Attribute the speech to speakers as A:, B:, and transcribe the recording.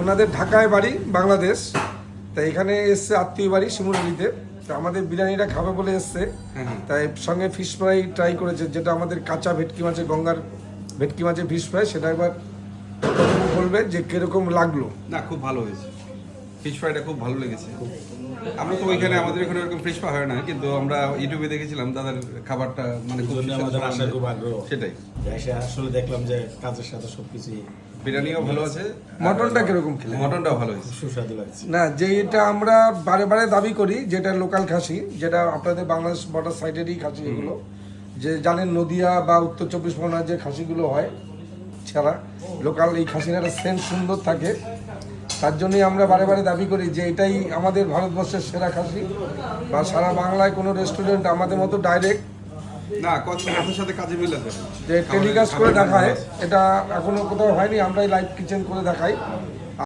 A: ওনাদের ঢাকায় বাড়ি বাংলাদেশ। তাই এখানে এসছে আত্মীয় বাড়ি শিমুরালিতে তো আমাদের বিরিয়ানিটা খাবে বলে এসছে। তাই সঙ্গে ফিশ ফ্রাই ট্রাই করেছে যেটা আমাদের কাঁচা ভেটকি মাছের গঙ্গার ভেটকি মাছের ফিশ ফ্রাই সেটা একবার বলবে যে কীরকম লাগল।
B: না খুব ভালো হয়েছে। ফিশ ফ্রাইটা খুব ভালো লেগেছে। আমরা তো ওইখানে আমাদের এখানে এরকম ফিশ ফ্রাই হয় না কিন্তু আমরা ইউটিউবে দেখেছিলাম তাদের খাবারটা মানে খুব
C: আমাদের আসার খুব আগ্রহ।
B: সেটাই।
C: এসে আসলে দেখলাম যে কাজের সাথে সবকিছুই
B: বিরিয়ানিও ভালো আছে।
A: মটনটা কীরকম খেলে?
B: মটনটাও ভালো হয়েছে।
C: সুস্বাদু লাগছে।
A: না যেটা আমরা বারে বারে দাবি করি যেটা লোকাল খাসি যেটা আপনাদের বাংলাদেশ বর্ডার সাইডেরই খাসি এগুলো যে জানেন নদিয়া বা উত্তর চব্বিশ পরগনার যে খাসিগুলো হয় ছাড়া লোকাল এই খাসির একটা সেন্ট সুন্দর থাকে। তার জন্যই আমরা বারে বারে দাবি করি যে এটাই আমাদের ভারতবর্ষের সেরা খাসি বা সারা বাংলায় কোনো রেস্টুরেন্ট আমাদের মতো ডাইরেক্ট
B: না সাথে কাজে মিলাতে
A: যে টেলিকাস্ট করে দেখায় এটা এখনও কোথাও হয়নি আমরাই লাইভ কিচেন করে দেখাই।